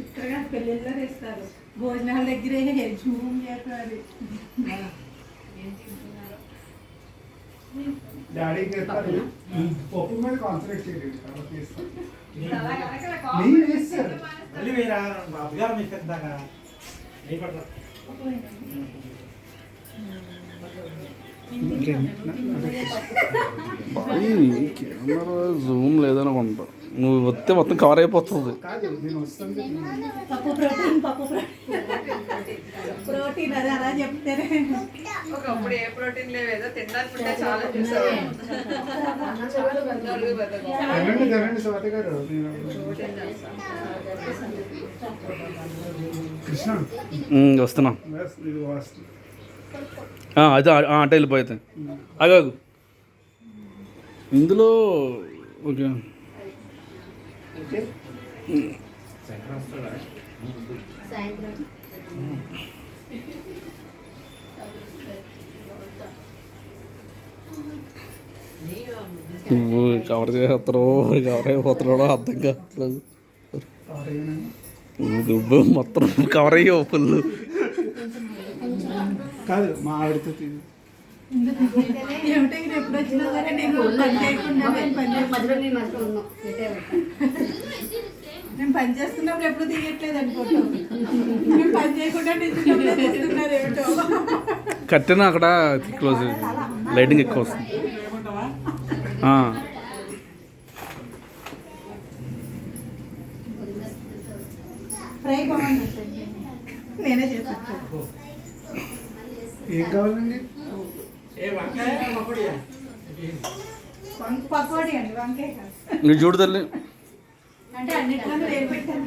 ఇక్కడ పెళ్ళిళ్ళలో తెస్తారు భోజనాల దగ్గరే జూమ్ చేస్తారు. డాడీకి చెప్తారు పప్పు మీద కాన్సన్ట్రేట్ చేయండి తర్వాత చేస్తాను నేను చేస్తాను మళ్ళీ వేరా బాబు గారు మీకు కెమెరా జూమ్ లేదనుకుంటా. నువ్వు వస్తే మొత్తం కవర్ అయిపోతుంది. ప్రోటీన్ పప్పు ప్రోటీన్ అది అలా చెప్తేనే ఒకప్పుడు ఏ ప్రోటీన్ లేవేదో చాలా వస్తున్నా. అదే ఆ, అటు వెళ్ళిపోతే అగాగు ఇందులో ఓకే. నువ్వు కవర్ చేస్తారో కవర్ అయిపోతున్నాడో అర్థం కావట్లేదు నువ్వు మొత్తం కవర్ అయ్యావు ఫుల్ కాదు మా ఆవిడతో తిని ఏమిటో ఇది ఎప్పుడు వచ్చినా సరే నేను పని చేయకుండా నేను పని చేస్తున్నా. మధ్యలో నేను మధ్యలో ఉన్నాం ఇటే నేను పని చేస్తున్నప్పుడు ఎప్పుడు తీయట్లేదు అనుకోవటం నేను పని చేయకుండా తీస్తున్నారు ఏమిటో. కట్టిన అక్కడ క్లోజ్ లైటింగ్ ఎక్కువ వస్తుంది. ఆ, ఫ్రై బాగుంది నేనే చేస్తాను. ఏం కావాలండి? పకోడీ అండి వంకాయ చూడు తల్లి. అంటే అన్నిట్లోనూ వేరు పెట్టాను